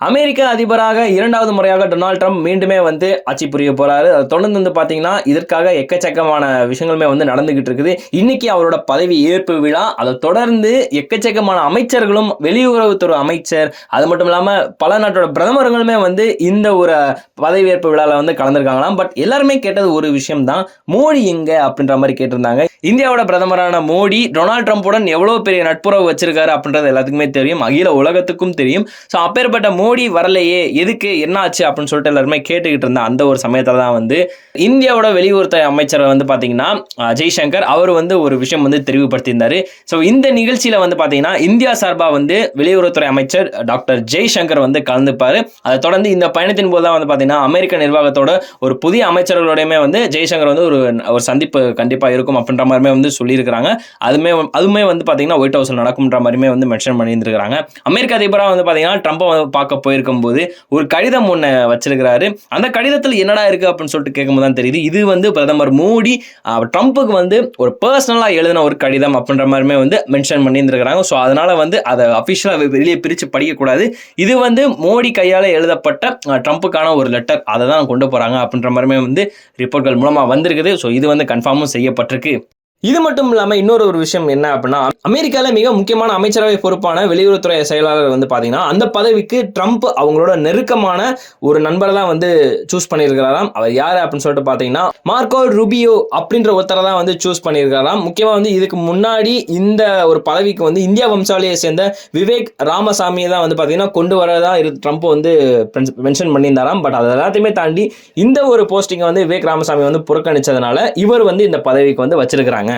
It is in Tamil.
அமெரிக்க அதிபராக இரண்டாவது முறையாக டொனால்ட் ட்ரம்ப் மீண்டுமே வந்து ஆட்சி புரிய போறாரு. அதை தொடர்ந்து வந்து பாத்தீங்கன்னா இதற்காக எக்கச்சக்கமான விஷயங்களுமே வந்து நடந்துகிட்டு இருக்குது. இன்னைக்கு அவரோட பதவி ஏற்பு விழா அதை தொடர்ந்து எக்கச்சக்கமான அமைச்சர்களும் வெளியுறவுத்துறை அமைச்சர் அது மட்டும் இல்லாம பல நாட்டோட பிரதமர்களுமே வந்து இந்த ஒரு பதவியேற்பு விழால வந்து கலந்துருக்காங்களாம். பட் எல்லாருமே கேட்டது ஒரு விஷயம் தான் மோடி எங்க? அப்படின்ற மாதிரி கேட்டிருந்தாங்க. இந்தியாவோட பிரதமரான மோடி டொனால்ட் ட்ரம்ப்புடன் எவ்வளவு பெரிய நட்புறவு வச்சிருக்காரு அப்படின்றது எல்லாத்துக்குமே தெரியும். அகில உலகத்துக்கும் தெரியும். ஸோ அப்பேற்பட்ட மோடி வரலையே எதுக்கு என்ன ஆச்சு அப்படின்னு சொல்லிட்டு எல்லாருமே கேட்டுக்கிட்டு இருந்த அந்த ஒரு சமயத்தில் தான் வந்து இந்தியாவோட வெளியுறவுத்துறை அமைச்சர் வந்து பார்த்தீங்கன்னா ஜெய்சங்கர் அவர் வந்து ஒரு விஷயம் வந்து தெரிவுபடுத்தியிருந்தார். ஸோ இந்த நிகழ்ச்சியில் வந்து பார்த்தீங்கன்னா இந்தியா சார்பாக வந்து வெளியுறவுத்துறை அமைச்சர் டாக்டர் ஜெய்சங்கர் வந்து கலந்துப்பார். அதை தொடர்ந்து இந்த பயணத்தின் போது தான் வந்து பார்த்தீங்கன்னா அமெரிக்க நிர்வாகத்தோட ஒரு புதிய அமைச்சர்களோடையுமே வந்து ஜெய்சங்கர் வந்து ஒரு ஒரு சந்திப்பு கண்டிப்பாக இருக்கும் அப்படின்ற மாதிரிமே வந்து சொல்லியிருக்கிறாங்க. அதுமே அதுவுமே வந்து பார்த்தீங்கன்னா ஒயிட் ஹவுஸில் நடக்கும்ன்ற மாதிரிமே வந்து மென்ஷன் பண்ணியிருந்திருக்காங்க அமெரிக்க அதிபராக வந்து பார்த்தீங்கன்னா ட்ரம்ப்பை வந்து பார்க்க போயிருக்கும்போது ஒரு கடிதம் ஒன்று வச்சிருக்கிறாரு. அந்த கடிதத்தில் என்னடா இருக்கு அப்படின்னு சொல்லிட்டு கேட்கும்போது தான் தெரியுது. இது வந்து பிரதமர் மோடி ட்ரம்ப்புக்கு வந்து ஒரு பர்சனலாக எழுதின ஒரு கடிதம் அப்படின்ற மாதிரிமே வந்து மென்ஷன் பண்ணியிருந்திருக்கிறாங்க. ஸோ அதனால வந்து அதை அஃபிஷியலாக வெளியே பிரித்து படிக்கக்கூடாது. இது வந்து மோடி கையால் எழுதப்பட்ட ட்ரம்ப்புக்கான ஒரு லெட்டர் அதை தான் கொண்டு போகிறாங்க அப்படின்ற மாதிரிமே வந்து ரிப்போர்ட்கள் மூலமாக வந்திருக்குது. ஸோ இது வந்து கன்ஃபார்மும் செய்யப்பட்டிருக்கு. இது மட்டும் இல்லாமல் இன்னொரு ஒரு விஷயம் என்ன அப்படின்னா அமெரிக்காவில் மிக முக்கியமான அமைச்சரவை பொறுப்பான வெளியுறவுத்துறை செயலாளர் வந்து பார்த்தீங்கன்னா அந்த பதவிக்கு ட்ரம்ப் அவங்களோட நெருக்கமான ஒரு நண்பரை தான் வந்து சூஸ் பண்ணியிருக்கிறாராம். அவர் யார் அப்படின்னு சொல்லிட்டு பார்த்தீங்கன்னா மார்க்கோ ருபியோ அப்படின்ற ஒருத்தரை தான் வந்து சூஸ் பண்ணியிருக்கிறாராம். முக்கியமாக வந்து இதுக்கு முன்னாடி இந்த ஒரு பதவிக்கு வந்து இந்தியா வம்சாவளியை சேர்ந்த விவேக் ராமசாமியை தான் வந்து பார்த்தீங்கன்னா கொண்டு வரதா இரு ட்ரம்ப் வந்து மென்ஷன் பண்ணியிருந்தாராம். பட் அது எல்லாத்தையுமே தாண்டி இந்த ஒரு போஸ்டிங்கை வந்து விவேக் ராமசாமி வந்து புறக்கணிச்சதுனால இவர் வந்து இந்த பதவிக்கு வந்து வச்சிருக்கிறாங்க.